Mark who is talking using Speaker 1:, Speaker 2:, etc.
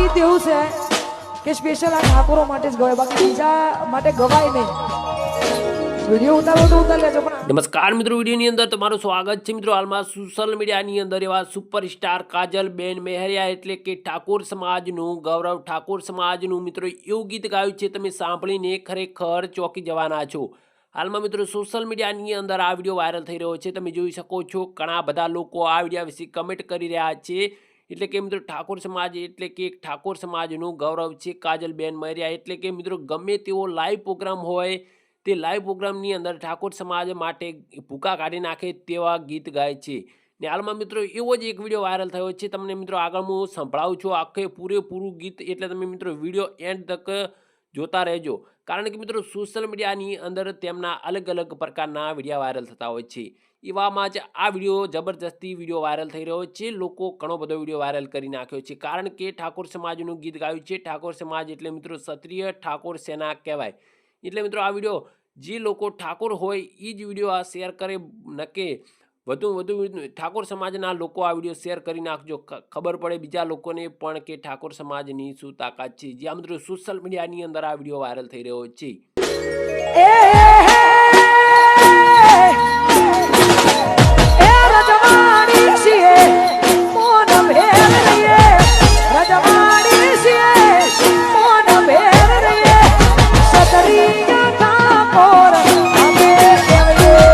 Speaker 1: ગીત એવું છે કે સ્પેશિયલ આ ઠાકોરો માટે જ ગવાય, બાકી બીજા માટે ગવાય નહીં.
Speaker 2: નમસ્કાર મિત્રો, વિડીયોની અંદર તમારું સ્વાગત છે મિત્રો. હાલમાં સોશિયલ મીડિયાની અંદર એવા સુપરસ્ટાર કાજલ બેન મેહરિયા એટલે કે ઠાકોર સમાજનું, ગૌરવ ઠાકોર સમાજનું મિત્રો, એવું ગીત ગાયું છે. તમે સાંભળીને ખરેખર ચોંકી જવાના છો. હાલમાં મિત્રો, સોશિયલ મીડિયાની અંદર આ વીડિયો વાયરલ થઈ રહ્યો છે. તમે જોઈ શકો છો, ઘણા બધા લોકો આ વિડીયા વિશે કમેન્ટ કરી રહ્યા છે. એટલે કે મિત્રો ઠાકોર સમાજ એટલે કે ઠાકોર સમાજનું ગૌરવ છે, કાજલબેન મરિયા એટલે કે મિત્રો ગમે તેવો લાઈવ પ્રોગ્રામ હોય, તે લાઈવ પ્રોગ્રામની અંદર ઠાકોર સમાજ માટે ભૂકા કાઢી નાખે તેવા ગીત ગાય છે. ને હાલમાં મિત્રો એવો જ એક વીડિયો વાયરલ થયો છે, તમને મિત્રો આગળ હું સંભળાવું છું, આખે પૂરેપૂરું ગીત એટલે તમે મિત્રો વીડિયો એન્ડ તક જોતા રહેજો. કારણ કે મિત્રો સોશિયલ મીડિયાની અંદર તેમના અલગ અલગ પ્રકારના વીડિયો વાયરલ થતા હોય છે. એવામાં જ આ વીડિયો જબરજસ્તી વીડિયો વાયરલ થઈ રહ્યો છે. લોકો ઘણો બધો વીડિયો વાયરલ કરી નાખ્યો છે. કારણ કે ઠાકોર સમાજનું ગીત ગાયું છે. ઠાકોર સમાજ એટલે મિત્રો, ક્ષત્રિય ઠાકોર સેના કહેવાય. એટલે મિત્રો, આ વીડિયો જે લોકો ઠાકોર હોય એ જ વીડિયો આ શેર કરે, નકે વધુ વધુ ઠાકોર સમાજના લોકો આ વીડિયો શેર કરી નાખજો. ખબર પડે બીજા લોકોને પણ કે ઠાકોર સમાજની શું તાકાત છે. જ્યાં મિત્રો સોશિયલ મીડિયાની અંદર આ વીડિયો વાયરલ થઈ રહ્યો છે.